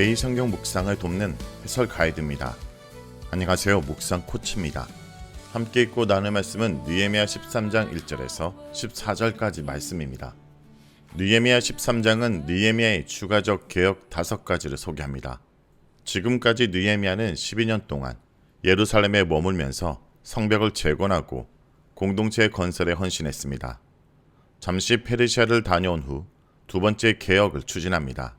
매일 성경 묵상을 돕는 해설 가이드입니다. 안녕하세요. 묵상 코치입니다. 함께 읽고 나눌 말씀은 느헤미야 13장 1절에서 14절까지 말씀입니다. 느헤미야 13장은 느헤미야의 추가적 개혁 다섯 가지를 소개합니다. 지금까지 느헤미야는 12년 동안 예루살렘에 머물면서 성벽을 재건하고 공동체 건설에 헌신했습니다. 잠시 페르시아를 다녀온 후 두 번째 개혁을 추진합니다.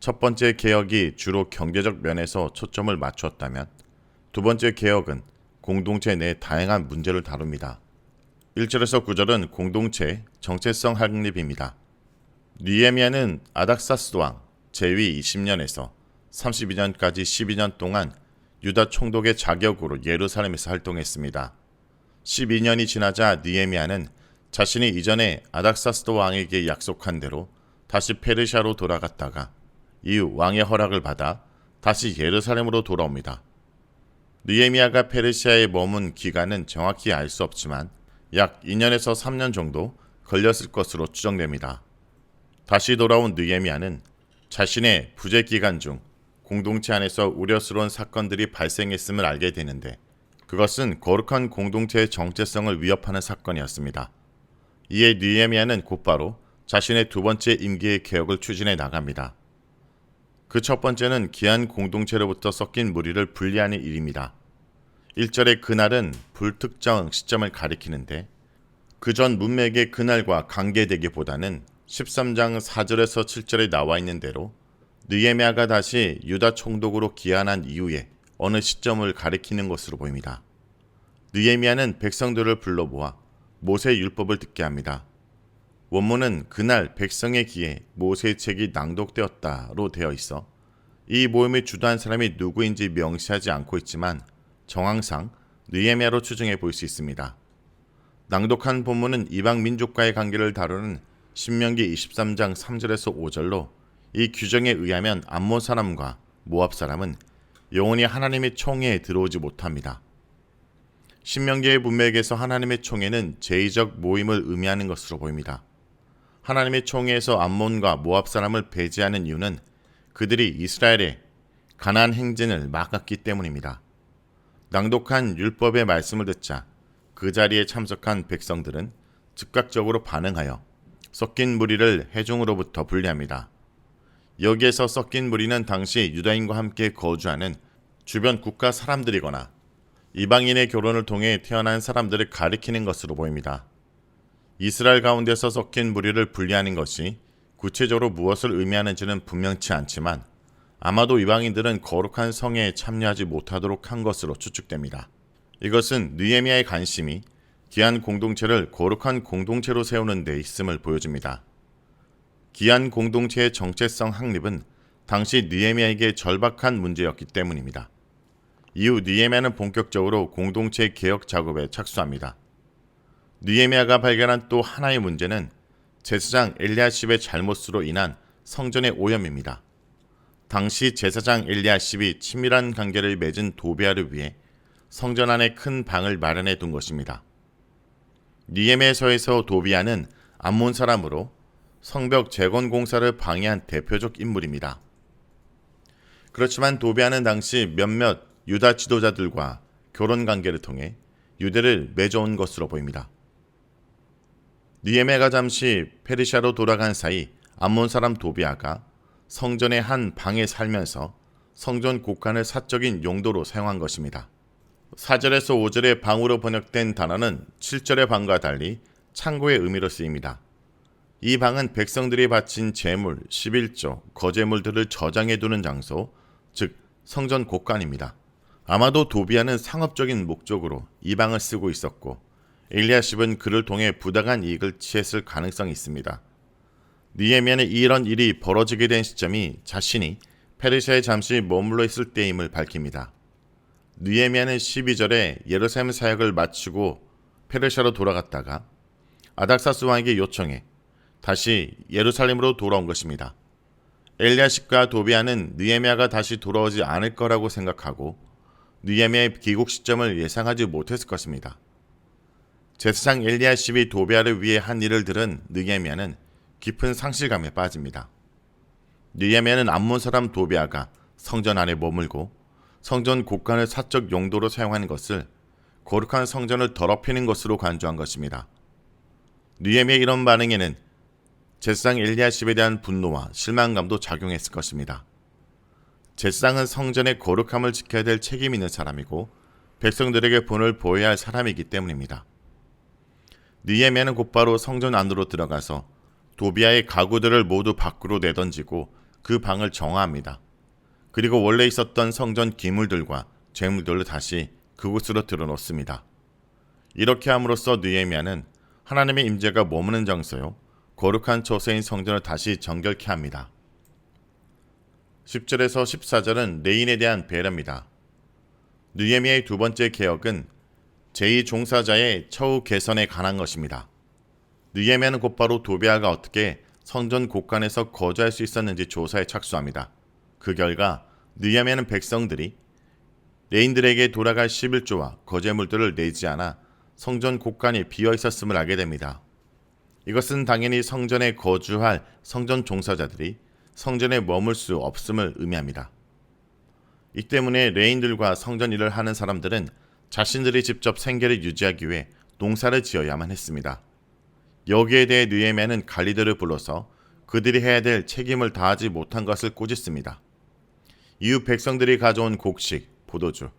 첫 번째 개혁이 주로 경제적 면에서 초점을 맞추었다면 두 번째 개혁은 공동체 내 다양한 문제를 다룹니다. 1절에서 9절은 공동체 정체성 확립입니다. 니에미아는 아닥사스 왕 제위 20년에서 32년까지 12년 동안 유다 총독의 자격으로 예루살렘에서 활동했습니다. 12년이 지나자 니에미아는 자신이 이전에 아닥사스도 왕에게 약속한 대로 다시 페르시아로 돌아갔다가 이후 왕의 허락을 받아 다시 예루살렘으로 돌아옵니다. 느헤미야가 페르시아에 머문 기간은 정확히 알 수 없지만 약 2년에서 3년 정도 걸렸을 것으로 추정됩니다. 다시 돌아온 느헤미야는 자신의 부재 기간 중 공동체 안에서 우려스러운 사건들이 발생했음을 알게 되는데 그것은 거룩한 공동체의 정체성을 위협하는 사건이었습니다. 이에 느헤미야는 곧바로 자신의 두 번째 임기의 개혁을 추진해 나갑니다. 그 첫 번째는 기한 공동체로부터 섞인 무리를 분리하는 일입니다. 1절의 그날은 불특정 시점을 가리키는데 그 전 문맥의 그날과 관계되기보다는 13장 4절에서 7절에 나와 있는 대로 느헤미야가 다시 유다 총독으로 기한한 이후에 어느 시점을 가리키는 것으로 보입니다. 느헤미야는 백성들을 불러 모아 모세 율법을 듣게 합니다. 원문은 그날 백성의 귀에 모세의 책이 낭독되었다로 되어 있어 이 모임을 주도한 사람이 누구인지 명시하지 않고 있지만 정황상 느헤미야로 추정해 볼 수 있습니다. 낭독한 본문은 이방 민족과의 관계를 다루는 신명기 23장 3절에서 5절로 이 규정에 의하면 암몬 사람과 모압 사람은 영원히 하나님의 총회에 들어오지 못합니다. 신명기의 문맥에서 하나님의 총회는 제의적 모임을 의미하는 것으로 보입니다. 하나님의 총회에서 암몬과 모압 사람을 배제하는 이유는 그들이 이스라엘의 가난 행진을 막았기 때문입니다. 낭독한 율법의 말씀을 듣자 그 자리에 참석한 백성들은 즉각적으로 반응하여 섞인 무리를 해중으로부터 분리합니다. 여기에서 섞인 무리는 당시 유다인과 함께 거주하는 주변 국가 사람들이거나 이방인의 결혼을 통해 태어난 사람들을 가리키는 것으로 보입니다. 이스라엘 가운데서 섞인 무리를 분리하는 것이 구체적으로 무엇을 의미하는지는 분명치 않지만 아마도 이방인들은 거룩한 성에 참여하지 못하도록 한 것으로 추측됩니다. 이것은 느헤미야의 관심이 기한 공동체를 거룩한 공동체로 세우는 데 있음을 보여줍니다. 기한 공동체의 정체성 확립은 당시 느헤미야에게 절박한 문제였기 때문입니다. 이후 느헤미야는 본격적으로 공동체 개혁 작업에 착수합니다. 느헤미야가 발견한 또 하나의 문제는 제사장 엘리야십의 잘못으로 인한 성전의 오염입니다. 당시 제사장 엘리야십이 친밀한 관계를 맺은 도비아를 위해 성전 안에 큰 방을 마련해 둔 것입니다. 니에메서에서 도비아는 암몬 사람으로 성벽 재건 공사를 방해한 대표적 인물입니다. 그렇지만 도비아는 당시 몇몇 유다 지도자들과 결혼 관계를 통해 유대를 맺어온 것으로 보입니다. 니에메가 잠시 페르시아로 돌아간 사이 암몬 사람 도비아가 성전의 한 방에 살면서 성전 곳간을 사적인 용도로 사용한 것입니다. 4절에서 5절의 방으로 번역된 단어는 7절의 방과 달리 창고의 의미로 쓰입니다. 이 방은 백성들이 바친 재물, 11조, 거제물들을 저장해 두는 장소, 즉 성전 곳간입니다. 아마도 도비아는 상업적인 목적으로 이 방을 쓰고 있었고 엘리야십은 그를 통해 부당한 이익을 취했을 가능성이 있습니다. 니에미아는 이런 일이 벌어지게 된 시점이 자신이 페르시아에 잠시 머물러 있을 때임을 밝힙니다. 느헤미야는 12절에 예루살렘 사역을 마치고 페르시아로 돌아갔다가 아닥사스 왕에게 요청해 다시 예루살렘으로 돌아온 것입니다. 엘리야십과 도비아는 느헤미야가 다시 돌아오지 않을 거라고 생각하고 느헤미야의 귀국 시점을 예상하지 못했을 것입니다. 제사장 엘리야십이 도비아를 위해 한 일을 들은 느헤미야는 깊은 상실감에 빠집니다. 느헤미야는 암몬 사람 도비아가 성전 안에 머물고 성전 곳간을 사적 용도로 사용하는 것을 거룩한 성전을 더럽히는 것으로 간주한 것입니다. 느헤미야의 이런 반응에는 제사장 엘리야십에 대한 분노와 실망감도 작용했을 것입니다. 제사장은 성전의 거룩함을 지켜야 될 책임 있는 사람이고 백성들에게 본을 보여야 할 사람이기 때문입니다. 느헤미야는 곧바로 성전 안으로 들어가서 도비아의 가구들을 모두 밖으로 내던지고 그 방을 정화합니다. 그리고 원래 있었던 성전 기물들과 재물들을 다시 그곳으로 들어놓습니다. 이렇게 함으로써 느헤미야는 하나님의 임재가 머무는 장소요 거룩한 처소인 성전을 다시 정결케 합니다. 10절에서 14절은 레인에 대한 배려입니다. 느헤미야의 두 번째 개혁은 제2종사자의 처우 개선에 관한 것입니다. 느헤미야는 곧바로 도비아가 어떻게 성전 곳간에서 거주할 수 있었는지 조사에 착수합니다. 그 결과 느헤미야는 백성들이 레인들에게 돌아갈 11조와 거제물들을 내지 않아 성전 곳간이 비어 있었음을 알게 됩니다. 이것은 당연히 성전에 거주할 성전 종사자들이 성전에 머물 수 없음을 의미합니다. 이 때문에 레인들과 성전 일을 하는 사람들은 자신들이 직접 생계를 유지하기 위해 농사를 지어야만 했습니다. 여기에 대해 느헤미야는 관리들을 불러서 그들이 해야 될 책임을 다하지 못한 것을 꾸짖습니다. 이후 백성들이 가져온 곡식, 포도주,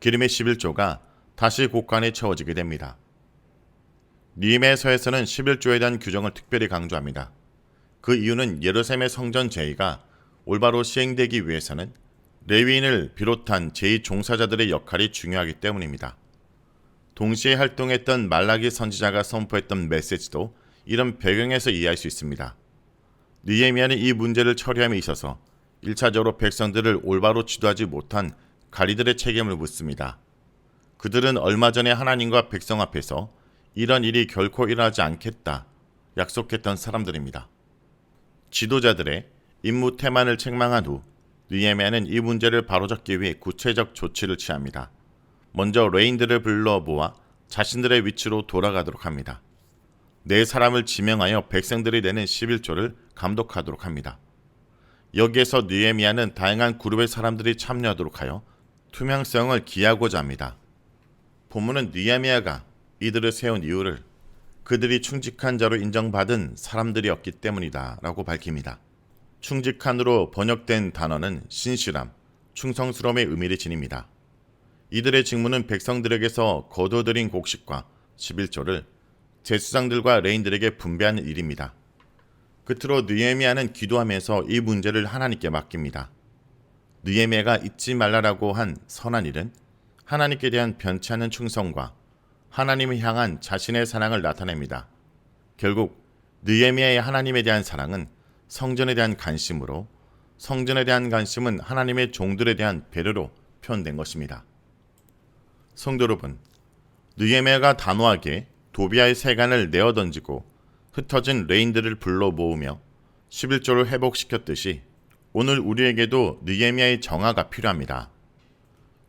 기름의 11조가 다시 곳간에 채워지게 됩니다. 니메서에서는 11조에 대한 규정을 특별히 강조합니다. 그 이유는 예루살렘의 성전 제의가 올바로 시행되기 위해서는 레위인을 비롯한 제2 종사자들의 역할이 중요하기 때문입니다. 동시에 활동했던 말라기 선지자가 선포했던 메시지도 이런 배경에서 이해할 수 있습니다. 느헤미야는 이 문제를 처리함에 있어서 1차적으로 백성들을 올바로 지도하지 못한 가리들의 책임을 묻습니다. 그들은 얼마 전에 하나님과 백성 앞에서 이런 일이 결코 일어나지 않겠다 약속했던 사람들입니다. 지도자들의 임무 태만을 책망한 후 느헤미야는 이 문제를 바로잡기 위해 구체적 조치를 취합니다. 먼저 레인들을 불러 모아 자신들의 위치로 돌아가도록 합니다. 네 사람을 지명하여 백성들이 내는 11조를 감독하도록 합니다. 여기에서 느헤미야는 다양한 그룹의 사람들이 참여하도록 하여 투명성을 기하고자 합니다. 본문은 느헤미야가 이들을 세운 이유를 그들이 충직한 자로 인정받은 사람들이었기 때문이다 라고 밝힙니다. 충직한으로 번역된 단어는 신실함, 충성스러움의 의미를 지닙니다. 이들의 직무는 백성들에게서 거둬들인 곡식과 11조를 제수장들과 레인들에게 분배하는 일입니다. 끝으로 느헤미야는 기도하면서 이 문제를 하나님께 맡깁니다. 느헤미야가 잊지 말라라고 한 선한 일은 하나님께 대한 변치 않는 충성과 하나님을 향한 자신의 사랑을 나타냅니다. 결국 느헤미야의 하나님에 대한 사랑은 성전에 대한 관심으로 성전에 대한 관심은 하나님의 종들에 대한 배려로 표현된 것입니다. 성도 여러분, 느헤미야가 단호하게 도비아의 세간을 내어 던지고 흩어진 레인들을 불러 모으며 11조를 회복시켰듯이 오늘 우리에게도 느헤미야의 정화가 필요합니다.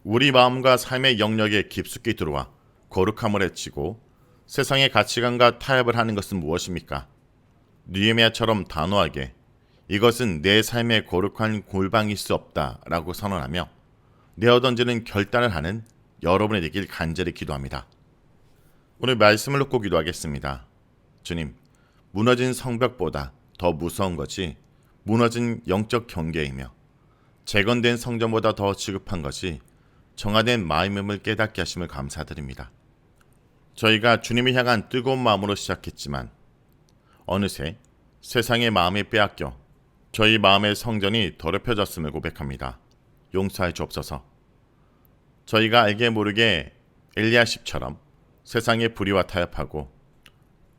우리 마음과 삶의 영역에 깊숙이 들어와 거룩함을 해치고 세상의 가치관과 타협을 하는 것은 무엇입니까? 느헤미야처럼 단호하게 이것은 내 삶의 거룩한 골방일 수 없다라고 선언하며 내어 던지는 결단을 하는 여러분이 되길 간절히 기도합니다. 오늘 말씀을 놓고 기도하겠습니다. 주님, 무너진 성벽보다 더 무서운 것이 무너진 영적 경계이며 재건된 성전보다 더 지급한 것이 정화된 마음임을 깨닫게 하심을 감사드립니다. 저희가 주님을 향한 뜨거운 마음으로 시작했지만 어느새 세상의 마음에 빼앗겨 저희 마음의 성전이 더럽혀졌음을 고백합니다. 용서해 주옵소서. 저희가 알게 모르게 엘리야십처럼 세상의 불의와 타협하고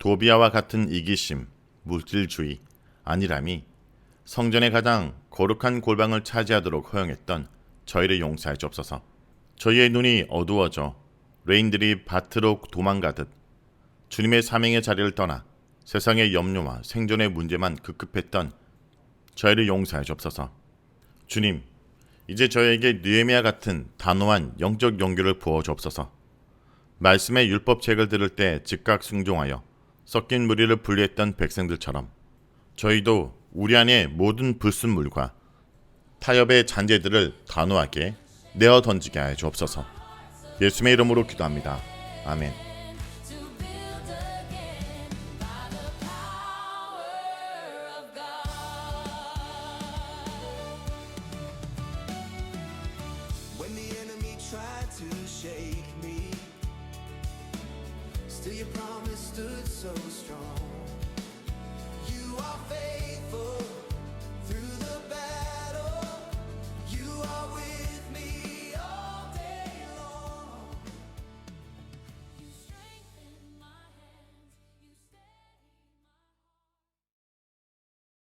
도비아와 같은 이기심, 물질주의, 안일함이 성전의 가장 거룩한 골방을 차지하도록 허용했던 저희를 용서해 주옵소서. 저희의 눈이 어두워져 레인들이 밭으로 도망가듯 주님의 사명의 자리를 떠나 세상의 염려와 생존의 문제만 급급했던 저희를 용서해 주옵소서. 주님, 이제 저에게 느헤미야 같은 단호한 영적 용기를 부어 주옵소서. 말씀의 율법책을 들을 때 즉각 순종하여 섞인 무리를 분리했던 백성들처럼 저희도 우리 안의 모든 불순물과 타협의 잔재들을 단호하게 내어 던지게 하여 주옵소서. 예수님의 이름으로 기도합니다. 아멘. Still your promise stood so strong. You are faithful.